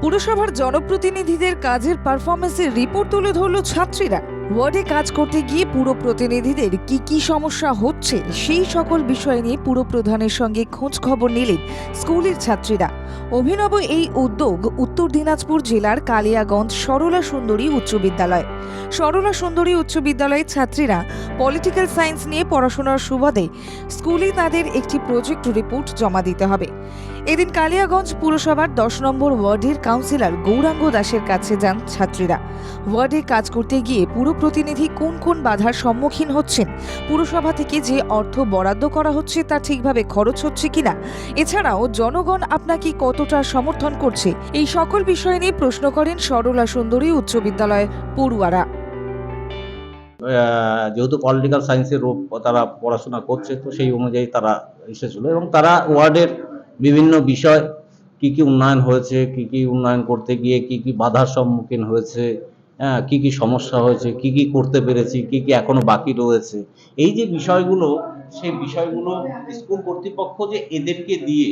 পুরসভার জনপ্রতিনিধিদের কাজের পারফরমেন্সের রিপোর্ট তুলে ধরল ছাত্রীরা। ওয়ার্ডে কাজ করতে গিয়ে পুরো প্রতিনিধিদের কি কি সমস্যা হচ্ছে, সেই সকল বিষয় নিয়ে পুরো প্রধানের সঙ্গে খোঁজ খবর নিলেন স্কুলের ছাত্রীরা। অভিনব এই উদ্যোগ উত্তর দিনাজপুর জেলার কালিয়াগঞ্জ সরলা সুন্দরী উচ্চ বিদ্যালয়। সরলা সুন্দরী উচ্চ বিদ্যালয়ের ছাত্রীরা পলিটিক্যাল সায়েন্স নিয়ে পড়াশোনার সুবাদে স্কুলে তাদের একটি প্রজেক্ট রিপোর্ট জমা দিতে হবে। এদিন কালিয়াগঞ্জ পুরসভার দশ নম্বর ওয়ার্ডের কাউন্সিলর গৌরাঙ্গ দাসের কাছে যান ছাত্রীরা। ওয়ার্ডে কাজ করতে গিয়ে পুরো প্রতিনিধি কোন কোন বাধার সম্মুখীন হচ্ছেন? পুরসভা থেকে যে অর্থ বরাদ্দ করা হচ্ছে, তা ঠিকভাবে খরচ হচ্ছে কিনা? এছাড়াও জনগণ আপনাকে কতটা সমর্থন করছে? এই সকল বিষয় নিয়ে প্রশ্ন করেন সরলা সুন্দরী উচ্চ বিদ্যালয় পড়ুয়ারা। যেহেতু পলিটিক্যাল সায়েন্সের রূপ তারা পড়াশোনা করছে, তো সেই অনুযায়ী তারা এসেছিল এবং তারা ওয়ার্ডের বিভিন্ন বিষয়, কি কি উন্নয়ন হয়েছে, কি কি উন্নয়ন করতে গিয়ে কি কি বাধার সম্মুখীন হয়েছে হ্যাঁ কি কি সমস্যা হয়েছে, কি কি করতে পেরেছি, কি কি এখনও বাকি রয়েছে, এই যে বিষয়গুলো, সেই বিষয়গুলো স্কুল কর্তৃপক্ষ যে এদেরকে দিয়ে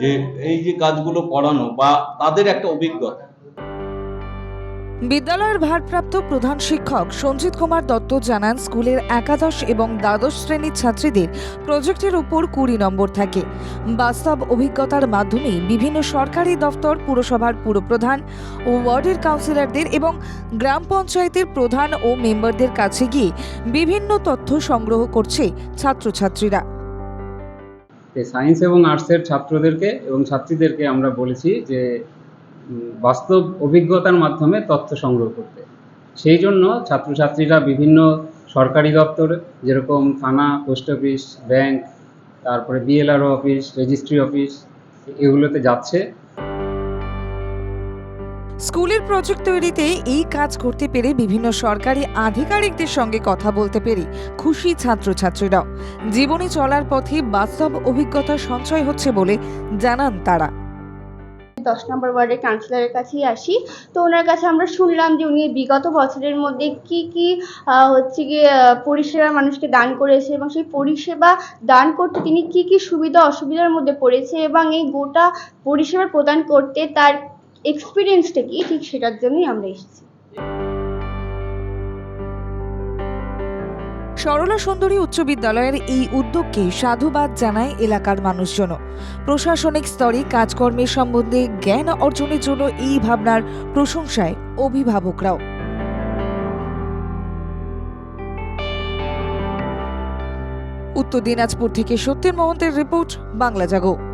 যে এই যে কাজগুলো করানো বা তাদের একটা অভিজ্ঞতা বিদ্যালয়ের ভারপ্রাপ্ত প্রধান শিক্ষক সঞ্জিত কুমার দত্ত জানান, স্কুলের একাদশ এবং দ্বাদশ শ্রেণির ছাত্রীদের প্রজেক্টের উপর কুড়ি নম্বর থাকে। বাস্তব অভিজ্ঞতার মাধ্যমে বিভিন্ন সরকারি দপ্তর পুরসভার পুরপ্রধান ও ওয়ার্ডের কাউন্সিলরদের এবং গ্রাম পঞ্চায়েতের প্রধান ও মেম্বারদের কাছে গিয়ে বিভিন্ন তথ্য সংগ্রহ করছে ছাত্রছাত্রীরা। সায়েন্স এবং আর্টসের ছাত্রদেরকে এবং ছাত্রীদেরকে আমরা বলেছি যে বাস্তব অভিজ্ঞতার মাধ্যমে তথ্য সংগ্রহ করতে। সেই জন্য ছাত্রছাত্রীরা বিভিন্ন সরকারি দপ্তর, যেরকম থানা, পোস্ট অফিস, ব্যাংক, তারপরে বিএলআরও অফিস, রেজিস্ট্রি অফিস, এগুলোতে যাচ্ছে। স্কুলের প্রজেক্ট তৈরিতে এই কাজ করতে পেরে বিভিন্ন সরকারি আধিকারিকদের সঙ্গে কথা বলতে পেরে খুশি ছাত্রছাত্রীরাও। জীবনে চলার পথে বাস্তব অভিজ্ঞতা সঞ্চয় হচ্ছে বলে জানান তারা। দশ নম্বর ওয়ার্ডের কাউন্সিলরের কাছেই আসি। তো ওনার কাছে আমরা শুনলাম যে উনি বিগত বছরের মধ্যে কি কি হচ্ছে গিয়ে পরিষেবা মানুষকে দান করেছে এবং সেই পরিষেবা দান করতে তিনি কি কি সুবিধা অসুবিধার মধ্যে পড়েছে এবং এই গোটা পরিষেবা প্রদান করতে তার এক্সপিরিয়েন্সটা কি? ঠিক সেটার জন্যই আমরা এসেছি। সরলা সুন্দরী উচ্চ বিদ্যালয়ের এই উদ্যোগকে সাধুবাদ জানায় এলাকার মানুষজন প্রশাসনিক স্তরে কাজকর্মের সম্বন্ধে জ্ঞান অর্জনের জন্য এই ভাবনার প্রশংসায় অভিভাবকরাও। উত্তর দিনাজপুর থেকে সত্যেন মহন্তের রিপোর্ট, বাংলা জাগো।